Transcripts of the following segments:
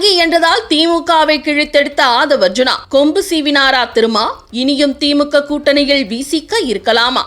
சங்கி என்றதால் திமுகவை கிழித்தெடுத்த ஆதவர்ஜுனா. கொம்பு சீவினாரா திருமா? இனியும் திமுக கூட்டணியில் வீசிக்க இருக்கலாமா?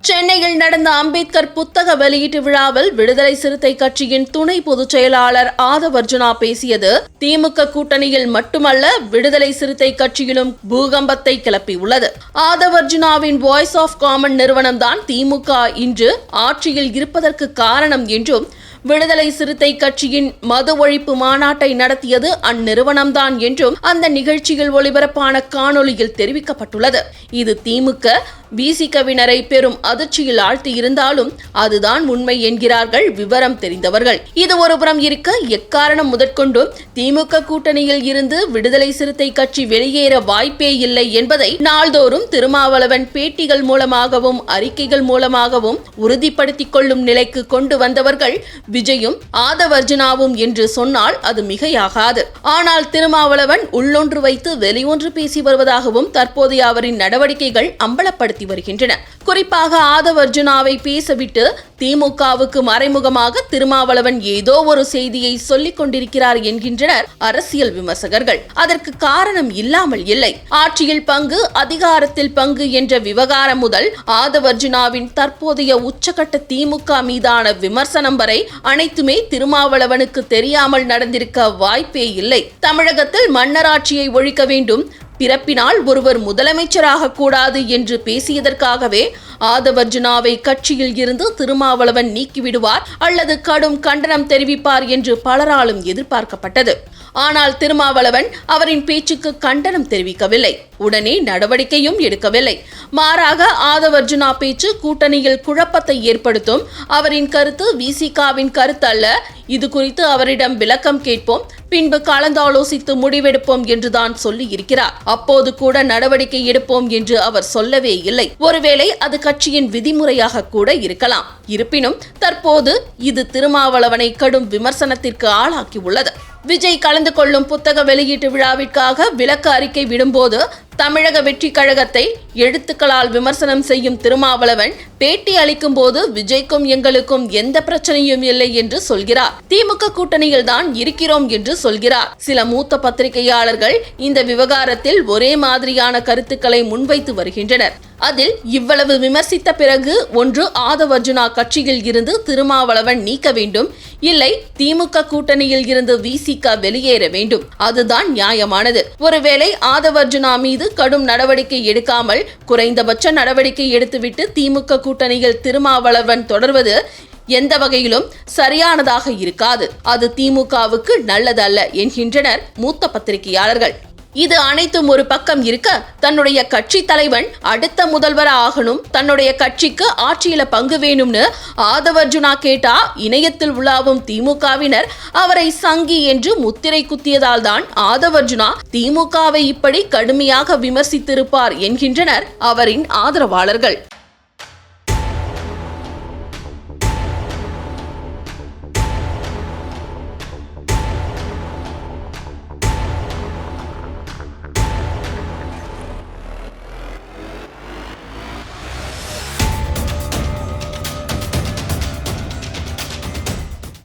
சென்னையில் நடந்த அம்பேத்கர் புத்தக வெளியீட்டு விழாவில் விடுதலை சிறுத்தை கட்சியின் துணை பொதுச் செயலாளர் ஆதவர்ஜுனா பேசியது திமுக கூட்டணியில் மட்டுமல்ல விடுதலை சிறுத்தை கட்சியிலும் பூகம்பத்தை கிளப்பியுள்ளது. ஆதவர்ஜுனாவின் வாய்ஸ் ஆஃப் காமன் நிறுவனம்தான் திமுக இன்று ஆட்சியில் இருப்பதற்கு காரணம் என்றும் விடுதலை சிறுத்தை கட்சியின் மது ஒழிப்பு மாநாட்டை நடத்தியது அந்நிறுவனம்தான் என்றும் அந்த நிகழ்ச்சியில் ஒளிபரப்பான காணொளியில் தெரிவிக்கப்பட்டுள்ளது. இது திமுக பிசிகவினரை பெரும் அதிர்ச்சியில் ஆழ்த்தியிருந்தாலும் அதுதான் உண்மை என்கிறார்கள் விவரம் தெரிந்தவர்கள். இது ஒருபுறம் இருக்க எக்காரணம் முதற்கொண்டும் திமுக கூட்டணியில் இருந்து விடுதலை சிறுத்தை கட்சி வெளியேற வாய்ப்பே இல்லை என்பதை நாள்தோறும் திருமாவளவன் பேட்டிகள் மூலமாகவும் அறிக்கைகள் மூலமாகவும் உறுதிப்படுத்திக் கொள்ளும் நிலைக்கு கொண்டு வந்தவர்கள் விஜயும் ஆதவர்ஜுனாவும் என்று சொன்னால் அது மிகையாகாது. ஆனால் திருமாவளவன் உள்ளொன்று வைத்து வெளியொன்று பேசி வருவதாகவும் தற்போதைய அவரின் நடவடிக்கைகள் அம்பலப்படுத்தி நடத்தி வருகின்றன. குறிப்பாக ஆதவர்ஜுனாவை பேசவிட்டு திமுகவுக்கு மறைமுகமாக திருமாவளவன் ஏதோ ஒரு செய்தியை சொல்லிக் கொண்டிருக்கிறார் என்கின்றனர் அரசியல் விமர்சகர்கள். அதற்கு காரணம் இல்லாமல் இல்லை. ஆட்சியில் பங்கு அதிகாரத்தில் பங்கு என்ற விவகாரம் முதல் ஆதவர்ஜுனாவின் தற்போதைய உச்சகட்ட திமுக மீதான விமர்சனம் வரை அனைத்துமே திருமாவளவனுக்கு தெரியாமல் நடந்திருக்க வாய்ப்பே இல்லை. தமிழகத்தில் மன்னராட்சியை ஒழிக்க வேண்டும் பிறப்பினால் ஒருவர் முதலமைச்சராக கூடாது என்று பேசியதற்காகவே ஆதவர்ஜுனாவை கட்சியில் இருந்து திருமாவளவன் நீக்கிவிடுவார் அல்லது கடும் கண்டனம் தெரிவிப்பார் என்று பலராலும் எதிர்பார்க்கப்பட்டது. ஆனால் திருமாவளவன் அவரின் பேச்சுக்கு கண்டனம் தெரிவிக்கவில்லை. உடனே நடவடிக்கையும் எடுக்கவில்லை. மாறாக ஆதவர்ஜுனா பேச்சு கூட்டணியில் குழப்பத்தை ஏற்படுத்தும் அவரின் கருத்து விசிகாவின் கருத்து அல்ல. இது குறித்து அவரிடம் விளக்கம் கேட்போம். பின்பு கலந்தாலோசித்து முடிவெடுப்போம் என்றுதான் சொல்லி இருக்கிறார். அப்போது கூட நடவடிக்கை எடுப்போம் என்று அவர் சொல்லவே இல்லை. ஒருவேளை அது கட்சியின் விதிமுறையாக கூட இருக்கலாம். இருப்பினும் தற்போது இது திருமாவளவனை கடும் விமர்சனத்திற்கு ஆளாக்கி உள்ளது. விஜய் கலந்து கொள்ளும் புத்தக வெளியீட்டு விழாவிற்காக விளக்க அறிக்கை விடும்போது தமிழக வெற்றி கழகத்தை எழுத்துக்களால் விமர்சனம் செய்யும் திருமாவளவன் பேட்டி அளிக்கும் போது விஜய்க்கும் எங்களுக்கும் எந்த பிரச்சனையும் இல்லை என்று சொல்கிறார். திமுக கூட்டணியில் தான் இருக்கிறோம் என்று சொல்கிறார். சில மூத்த பத்திரிகையாளர்கள் இந்த விவகாரத்தில் ஒரே மாதிரியான கருத்துக்களை முன்வைத்து வருகின்றனர். அதில் இவ்வளவு விமர்சித்த பிறகு ஒன்று ஆதவர்ஜுனா கட்சியில் இருந்து திருமாவளவன் நீக்க வேண்டும். இல்லை திமுக கூட்டணியில் இருந்து விசிக வெளியேற வேண்டும். அதுதான் நியாயமானது. ஒருவேளை ஆதவர்ஜுனா மீது கடும் நடவடிக்கை எடுக்காமல் குறைந்தபட்ச நடவடிக்கை எடுத்துவிட்டு திமுக கூட்டணியில் திருமாவளவன் தொடர்வது எந்த வகையிலும் சரியானதாக இருக்காது. அது திமுகவுக்கு நல்லதல்ல என்கின்றனர் மூத்த பத்திரிகையாளர்கள். இது அனைத்தும் ஒரு பக்கம் இருக்க தன்னுடைய கட்சி தலைவன் அடுத்த முதல்வர் ஆகணும் தன்னுடைய கட்சிக்கு ஆட்சியில பங்கு வேணும்னு ஆதவர்ஜுனா கேட்டா இணையத்தில் உலாவும் திமுகவினர் அவரை சங்கி என்று முத்திரை குத்தியதால் தான் ஆதவர்ஜுனா திமுகவை இப்படி கடுமையாக விமர்சித்திருப்பார் என்கின்றனர் அவரின் ஆதரவாளர்கள்.